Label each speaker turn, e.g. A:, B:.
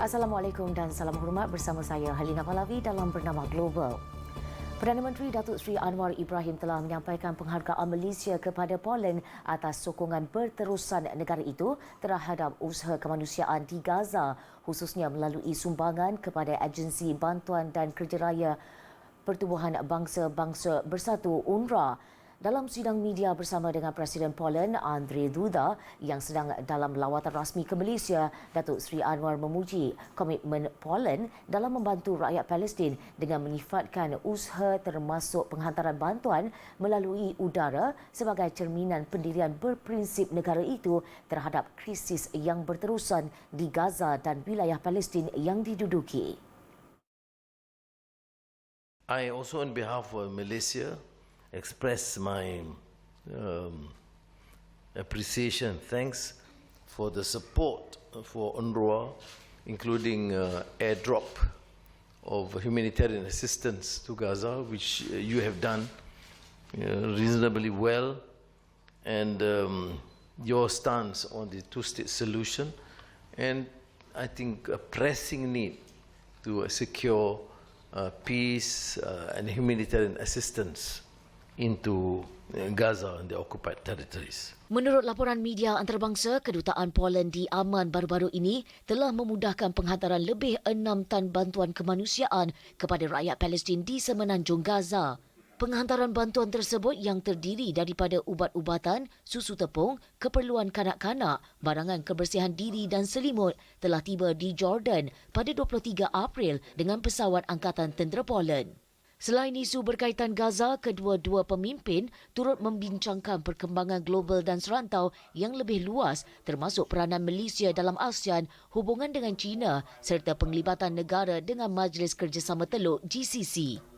A: Assalamualaikum dan salam hormat bersama saya Halina Palavi dalam Bernama Global. Perdana Menteri Datuk Seri Anwar Ibrahim telah menyampaikan penghargaan Malaysia kepada Poland atas sokongan berterusan negara itu terhadap usaha kemanusiaan di Gaza khususnya melalui sumbangan kepada agensi bantuan dan kerjaya Pertubuhan Bangsa-Bangsa Bersatu UNRWA dalam sidang media bersama dengan Presiden Poland Andrzej Duda yang sedang dalam lawatan rasmi ke Malaysia, Datuk Seri Anwar memuji komitmen Poland dalam membantu rakyat Palestin dengan menyifatkan usaha termasuk penghantaran bantuan melalui udara sebagai cerminan pendirian berprinsip negara itu terhadap krisis yang berterusan di Gaza dan wilayah Palestin yang diduduki.
B: I also, on behalf of Malaysia, express my um, appreciation, thanks for the support for UNRWA, including uh, airdrop of humanitarian assistance to Gaza, which uh, you have done uh, reasonably well, and um, your stance on the two-state solution, and I think a pressing need to secure uh, peace uh, and humanitarian assistance into uh, Gaza and the occupied territories.
A: Menurut laporan media antarabangsa, kedutaan Poland di Aman baru-baru ini telah memudahkan penghantaran lebih 6 tan bantuan kemanusiaan kepada rakyat Palestin di semenanjung Gaza. Penghantaran bantuan tersebut yang terdiri daripada ubat-ubatan, susu tepung, keperluan kanak-kanak, barangan kebersihan diri dan selimut telah tiba di Jordan pada 23 April dengan pesawat Angkatan Tentera Poland. Selain isu berkaitan Gaza, kedua-dua pemimpin turut membincangkan perkembangan global dan serantau yang lebih luas termasuk peranan Malaysia dalam ASEAN, hubungan dengan China serta penglibatan negara dengan Majlis Kerjasama Teluk GCC.